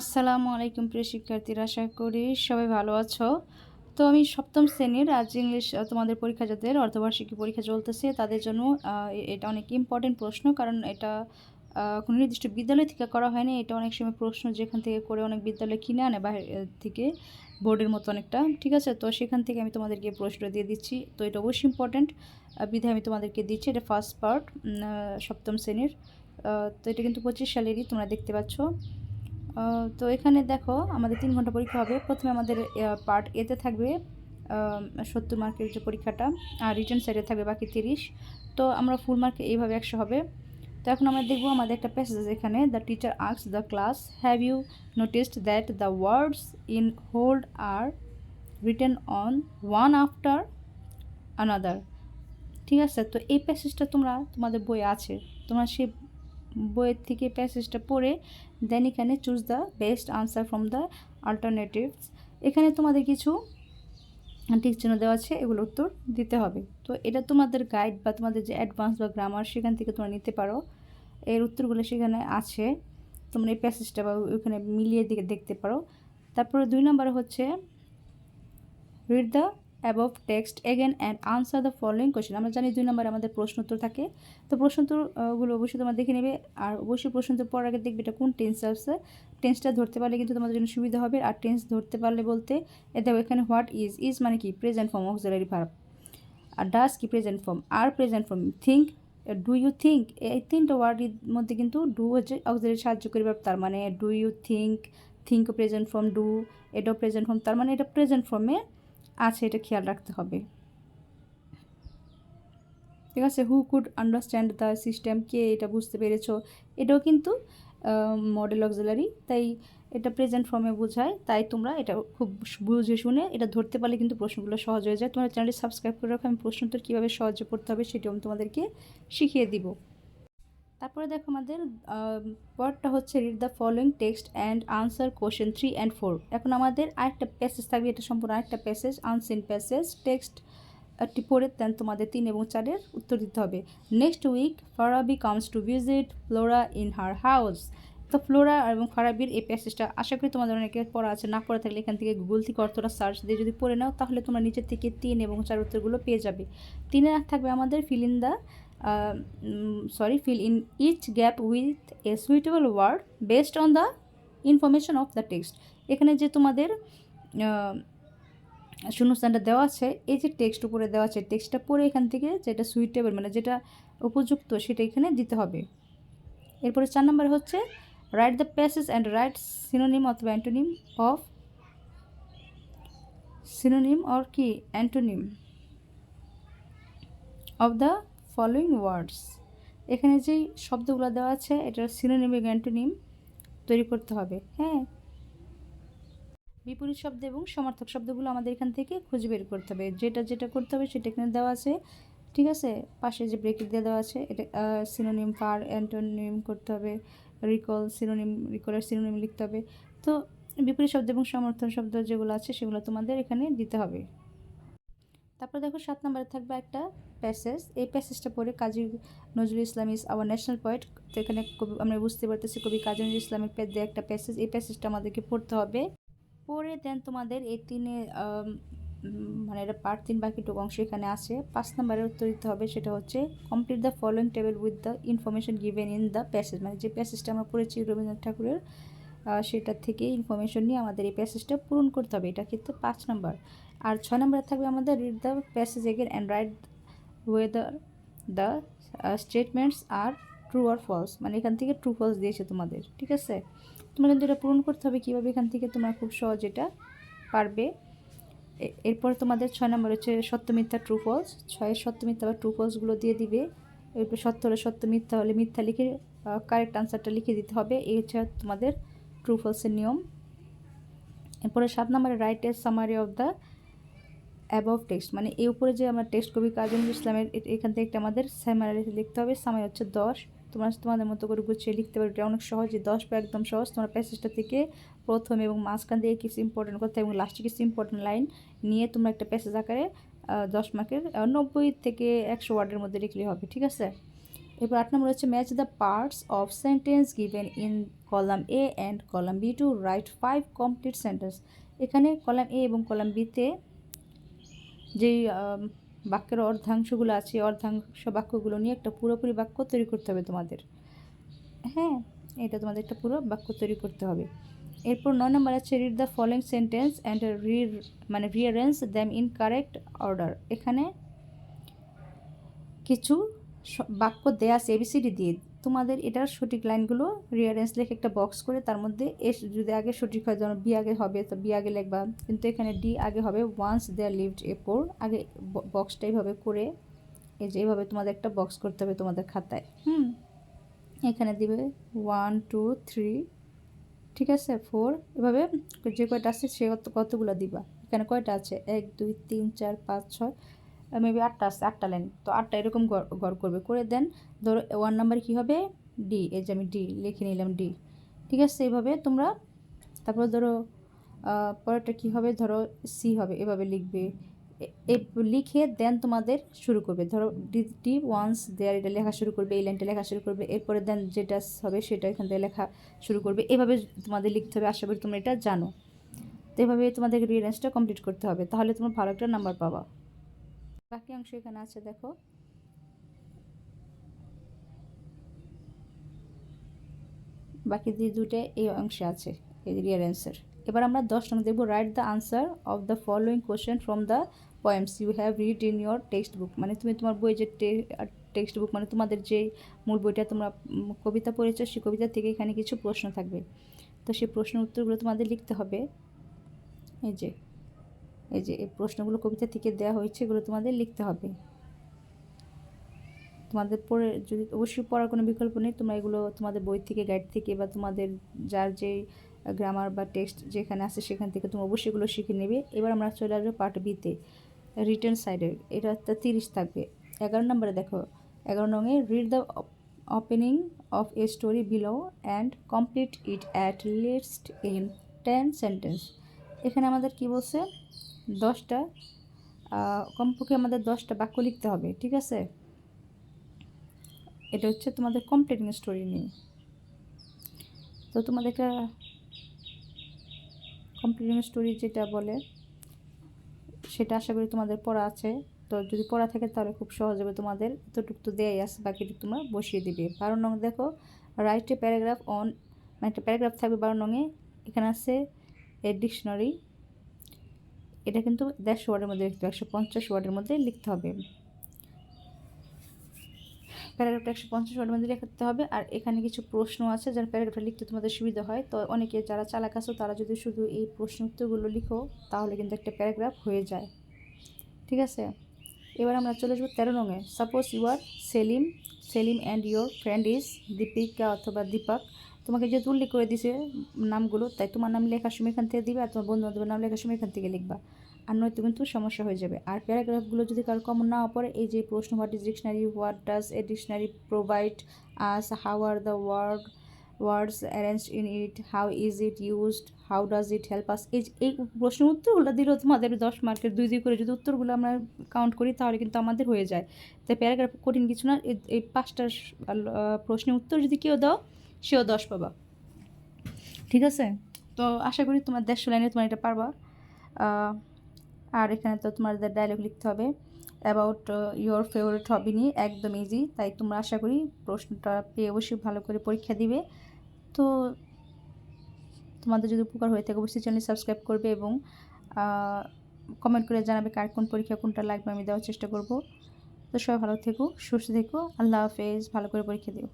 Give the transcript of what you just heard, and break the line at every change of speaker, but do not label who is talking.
আসসালামু আলাইকুম প্রিয় শিক্ষার্থীরা, আশা করি সবাই ভালো আছো। তো আমি সপ্তম শ্রেণির আজ ইংলিশ তোমাদের পরীক্ষা যাদের অর্ধবার্ষিকী পরীক্ষা চলতেছে, তাদের জন্য এটা অনেক ইম্পর্টেন্ট প্রশ্ন, কারণ এটা কোনো নির্দিষ্ট বিদ্যালয় থেকে করা হয়নি। এটা অনেক সময় প্রশ্ন যেখান থেকে করে অনেক বিদ্যালয় কিনে আনে বাইরে থেকে বোর্ডের মতো অনেকটা। ঠিক আছে? তো সেখান থেকে আমি তোমাদেরকে প্রশ্ন দিয়ে দিচ্ছি। তো এটা অবশ্যই ইম্পর্টেন্ট বিধায় আমি তোমাদেরকে দিচ্ছি। এটা ফার্স্ট পার্ট সপ্তম শ্রেণির তো এটা কিন্তু পঁচিশ সালেরই, তোমরা দেখতে পাচ্ছ। তো এখানে দেখো আমাদের তিন ঘণ্টা পরীক্ষা হবে। প্রথমে আমাদের পার্ট এতে থাকবে সত্তর মার্কের যে পরীক্ষাটা, আর রিটার্ন সাইডে থাকবে বাকি তিরিশ। তো আমরা ফুল মার্কে এইভাবে একশো হবে। তো এখন আমরা দেখব আমাদের একটা প্যাসেজ এখানে the teacher asks the class have you noticed that the words in bold are written on one after another ঠিক আছে? তো এই প্যাসেজটা তোমরা, তোমাদের বই আছে। তোমরা সেই বইয়ের থেকে প্যাসেজটা পড়ে দেন এখানে choose the best answer from the alternatives এখানে তোমাদের কিছু ঠিক চিহ্ন দেওয়া আছে, এগুলো উত্তর দিতে হবে। তো এটা তোমাদের গাইড বা তোমাদের যে অ্যাডভান্স বা গ্রামার সেখান থেকে তোমরা নিতে পারো। এর উত্তরগুলো সেখানে আছে। তোমরা এই প্যাসেজটা বা ওইখানে মিলিয়ে দিকে দেখতে পারো। তারপরে দুই নম্বরে হচ্ছে read the above text again and answer the following question আমরা জানি দুই নম্বরে আমাদের প্রশ্ন উত্তর থাকে। তো প্রশ্ন উত্তরগুলো অবশ্যই তোমরা দেখে নেবে। আর অবশ্যই প্রশ্ন উত্তর পড়ার আগে দেখবে এটা কোন টেন্স আসছে। টেন্সটা ধরতে পারলে কিন্তু তোমাদের জন্য সুবিধা হবে। আর টেন্স ধরতে পারলে বলতে, এ দেখো এখানে হোয়াট ইজ ইজ মানে কি? প্রেজেন্ট ফর্ম অক্সিলারি ভার্ব আর ডাস কি present form R present form think do you think এই তিনটা ওয়ার্ডের মধ্যে কিন্তু ডু হচ্ছে অক্সিলারি সাহায্য করি তার মানে do you think think present form do এটাও প্রেজেন্ট ফর্ম তার মানে এটা প্রেজেন্ট ফর্মে আছে, এটা খেয়াল রাখতে হবে। ঠিক আছে who could understand the system কে এটা বুঝতে পেরেছ? এটাও কিন্তু মডেল অক্সিলারি তাই এটা প্রেজেন্ট ফর্মে বোঝায়, তাই তোমরা এটা খুব বুঝে শুনে এটা ধরতে পারলে কিন্তু প্রশ্নগুলো সহজ হয়ে যায়। তোমরা চ্যানেলটি সাবস্ক্রাইব করে রাখো, আমি প্রশ্ন উত্তর কীভাবে সহজে পড়তে হবে সেটাও আমি তোমাদেরকে শিখিয়ে দিব। তারপরে দেখো আমাদের পরটা হচ্ছে read the following text and answer question three and four এখন আমাদের আরেকটা প্যাসেজ থাকবে, এটা সম্পূর্ণ আরেকটা প্যাসেজ আনসিন প্যাসেজ টেক্সট একটি পড়ে দেন তোমাদের তিন এবং চারের উত্তর দিতে হবে। Next week Farabi comes to visit Flora in her house তো ফ্লোরা এবং ফারাবির এই প্যাসেজটা আশা করি তোমাদের অনেকে পড়া আছে, না পড়া থাকলে এখান থেকে গুগল থেকে অর্থটা সার্চ দিয়ে যদি পড়ে নাও, তাহলে তোমরা নিচের থেকে তিন এবং চার উত্তরগুলো পেয়ে যাবে। তিনে থাকবে আমাদের fill in the sorry fill in each gap with a suitable word based on the information of the text এখানে যে তোমাদের শূন্যস্থানটা দেওয়া আছে, এই যে টেক্সট উপরে দেওয়া আছে টেক্সটটা পড়ে এখান থেকে যেটা সুইটেবল মানে যেটা উপযুক্ত সেটা এখানে দিতে হবে। এরপরে চার নম্বর হচ্ছে write the passage and write synonym অথবা অ্যান্টোনিম অফ সিনোনিম অর কি? Antonym of the following words এখানে যেই শব্দগুলো দেওয়া আছে, এটার সিনোনিম এবং অ্যান্টোনিম তৈরি করতে হবে। হ্যাঁ? বিপরীত শব্দ এবং সমার্থক শব্দগুলো আমাদের এখান থেকে খুঁজে বের করতে হবে। যেটা যেটা করতে হবে, সেটা এখানে দেওয়া আছে। ঠিক আছে? পাশে যে ব্রেকেট দিয়ে দেওয়া আছে, এটা সিনোনিম ফার অ্যান্টোনিম করতে হবে। রিকল সিনোনিম রিকলের সিনোনিম লিখতে হবে। তো বিপরীত শব্দ এবং সমর্থন শব্দ যেগুলো আছে, সেগুলো তোমাদের এখানে দিতে হবে। তারপর দেখো সাত নম্বরে থাকবে একটা প্যাসেজ এই প্যাসেজটা পড়ে Kazi Nazrul Islam is our national poet তো এখানে কবি আমরা বুঝতে পারতেছি কবি কাজী নজরুল ইসলামের দিয়ে একটা প্যাসেজ এই প্যাসেজটা আমাদেরকে পড়তে হবে। পড়ে দেন তোমাদের এই তিনে মানে এটা পার্ট তিন বাকিটুকু অংশ এখানে আছে। পাঁচ নম্বরের উত্তর দিতে হবে, সেটা হচ্ছে complete the following table with the information given in the passage মানে যে প্যাসেজটা আমরা পড়েছি রবীন্দ্রনাথ ঠাকুরের সেটার থেকে ইনফরমেশন নিয়ে আমাদের এই প্যাসেজটা পূরণ করতে হবে। এটা কিন্তু পাঁচ নম্বর আর ছয় নম্বরে থাকবে আমাদের read the passage again and write whether the statements are true or false মানে এখান থেকে ট্রু ফলস দিয়েছে তোমাদের, ঠিক আছে? তোমরা কিন্তু এটা পূরণ করতে হবে কীভাবে এখান থেকে তোমরা খুব সহজ এটা পারবে। এরপর তোমাদের ছয় নম্বর হচ্ছে সত্য, মিথ্যা ট্রু ফলস ছয়ের সত্য, মিথ্যা বা ট্রু ফলসগুলো দিয়ে দিবে। এরপর সত্য হলে সত্য, মিথ্যা হলে মিথ্যা লিখে কারেক্ট আনসারটা লিখে দিতে হবে। এই হচ্ছে তোমাদের ট্রু ফলসের নিয়ম। এরপরে সাত নম্বরে write a summary of the above text মানে এই উপরে যে আমার টেক্সট কবি কাজী ইসলামের এখান থেকে একটা আমাদের স্যামারি লিখতে হবে। সামারি হচ্ছে দশ। তোমরা তোমাদের মতো করে গুছিয়ে লিখতে পারো। এটা অনেক সহজে। দশ বা একদম সহজ। তোমার প্যাসেজটা থেকে প্রথম এবং মাঝখান দিয়ে কিছু ইম্পর্টেন্ট কথা এবং লাস্টে কিছু ইম্পর্টেন্ট লাইন নিয়ে তোমরা একটা প্যাসেজ আকারে দশ মার্কের নব্বই থেকে একশো ওয়ার্ডের মধ্যে লিখলে হবে। ঠিক আছে? এরপর আট নম্বর হচ্ছে match the parts of sentence given in column A and column B to write five complete sentence এখানে কলাম এ এবং কলাম বিতে যেই বাক্যের অর্ধাংশগুলো আছে অর্ধাংশ বাক্যগুলো নিয়ে একটা পুরোপুরি বাক্য তৈরি করতে হবে তোমাদের। হ্যাঁ এটা তোমাদের একটা পুরো বাক্য তৈরি করতে হবে। এরপর নয় নম্বর আছে read the following sentence and re মানে rearrange them in correct order এখানে কিছু বাক্য দেয়া আছে এবিসিডি দিয়ে। তোমাদের এটার সঠিক লাইনগুলো রিয়ারেন্স লেখে একটা বক্স করে তার মধ্যে এস যদি আগে সঠিক হয়, যেমন বি আগে হবে, তো বি আগে লিখবা। কিন্তু এখানে ডি আগে হবে once they R lived a পোর আগে বক্সটা এইভাবে করে, এই যে এইভাবে তোমাদের একটা বক্স করতে হবে তোমাদের খাতায়। হুম? এখানে দিবে ওয়ান টু থ্রি ঠিক আছে? ফোর এভাবে যে কয়টা আছে সে কতগুলো দিবা। এখানে কয়টা আছে? এক, দুই, তিন, চার, পাঁচ, ছয় মেবি আটটা আছে, আটটা লাইন তো আটটা এরকম গড় করবে। করে দেন, ধরো ওয়ান নাম্বার কী হবে? ডি এই যে আমি ডি লিখে নিলাম ডি ঠিক আছে, এইভাবে তোমরা, তারপর ধরো পরেরটা কী হবে? ধরো সি হবে, এভাবে লিখবে। লিখে দেন তোমাদের শুরু করবে। ধরো ডি ডি ওয়ান্স দেয়ার এটা লেখা শুরু করবে, এই লাইনটা লেখা শুরু করবে। এরপরে দেন যেটা হবে, সেটা এখান থেকে লেখা শুরু করবে। এভাবে তোমাদের লিখতে হবে, আশা করি তোমরা এটা জানো। তো এভাবে তোমাদের রিয়ারেন্সটা কমপ্লিট করতে হবে। তাহলে তোমরা ভালো একটা নাম্বার পাবা। বাকি অংশ এখানে আছে, দেখো। বাকি যে দুটো এই অংশে আছে, এই রিয়ারেন্সের এবার আমরা দশ নম্বর দেখব write the answer of the following question from the poems you have read in your textbook মানে তুমি তোমার বই যে টেক্সট বুক মানে তোমাদের যে মূল বইটা তোমরা কবিতা পড়েছো সেই কবিতা থেকে এখানে কিছু প্রশ্ন থাকবে। তো সেই প্রশ্নের উত্তরগুলো তোমাদের লিখতে হবে। এই যে এই যে এই প্রশ্নগুলো কবিতা থেকে দেওয়া হয়েছে, এগুলো তোমাদের লিখতে হবে। তোমাদের পড়ে, যদি অবশ্যই পড়ার কোনো বিকল্প নেই, তোমরা এগুলো তোমাদের বই থেকে গাইড থেকে বা তোমাদের যার যে গ্রামার বা টেক্সট যেখানে আছে সেখান থেকে তুমি অবশ্যই এগুলো শিখে নেবে। এবার আমরা চলে আসব পার্ট বিতে রিটার্ন সাইডে এটা একটা তিরিশ থাকবে। এগারো নম্বরে দেখো, এগারো নঙে read the opening of a story below and complete it at least in ten sentence এখানে আমাদের কি বলছে? দশটা কমপক্ষে আমাদের দশটা বাক্য লিখতে হবে, ঠিক আছে? এটা হচ্ছে তোমাদের কমপ্লিটিং স্টোরি নিয়ে। তো তোমাদের একটা কমপ্লিটিং স্টোরি যেটা বলে, সেটা আশা করি তোমাদের পড়া আছে। তো যদি পড়া থাকে তাহলে খুব সহজ হবে তোমাদের। এতটুকু তো দেয়াই আছে, বাকিটুকু তোমরা বসিয়ে দিবে। বারো নং দেখো রাইট এ প্যারাগ্রাফ অন মানে একটা প্যারাগ্রাফ থাকবে বারো নঙে এখানে আছে এ ডিকশনারি এটা কিন্তু দেড়শো ওয়ার্ডের মধ্যে লিখতে হবে, একশো পঞ্চাশ ওয়ার্ডের মধ্যে লিখতে হবে। প্যারাগ্রাফটা একশো পঞ্চাশ ওয়ার্ডের মধ্যে লিখতে হবে, আর এখানে কিছু প্রশ্ন আছে যার প্যারাগ্রাফটা লিখতে তোমাদের সুবিধা হয়। তো অনেকে যারা চালাক আছো, তারা যদি শুধু এই প্রশ্ন উত্তরগুলো লিখো, তাহলে কিন্তু একটা প্যারাগ্রাফ হয়ে যায়। ঠিক আছে? এবার আমরা চলে যাব তেরো রঙে suppose you are Selim Selim and your friend is Dipika অথবা দীপক তোমাকে যেহেতু উল্লেখ করে দিছে নামগুলো, তাই তোমার নাম লেখার সময় এখান থেকে দিবে আর তোমার বন্ধু বান্ধবের নাম লেখার সময় এখান থেকে লিখবা। আর নয়তো কিন্তু সমস্যা হয়ে যাবে। আর প্যারাগ্রাফগুলো যদি কারও কমন না পড়ে, এই যে প্রশ্ন what is dictionary what does a dictionary provide us how are the word words arrange in it how is it used how does it help us এই এই প্রশ্ন উত্তরগুলো দিলেও তোমাদের দশ মার্কের দুই দুই করে যদি উত্তরগুলো আমরা কাউন্ট করি, তাহলে কিন্তু আমাদের হয়ে যায়। তাই প্যারাগ্রাফ কঠিন কিছু না, এই পাঁচটা প্রশ্নের উত্তর যদি কেউ দাও সেও দশ পাবা। ঠিক আছে? তো আশা করি তোমার দেড়শো লাইনে তোমার এটা পারবা। আর এখানে তো তোমাদের ডায়লগ লিখতে হবে। অ্যাবাউট ইয়োর ফেভারিট হবি নিয়ে একদম ইজি তাই তোমরা আশা করি প্রশ্নটা পেয়ে অবশ্যই ভালো করে পরীক্ষা দিবে। তো তোমাদের যদি উপকার হয়ে থাকে অবশ্যই চ্যানেল সাবস্ক্রাইব করবে এবং কমেন্ট করে জানাবে কার কোন পরীক্ষা কোনটা লাগবে আমি দেওয়ার চেষ্টা করব। তো সবাই ভালো থেকো সুস্থ থেকো। আল্লাহ হাফেজ। ভালো করে পরীক্ষা দিও।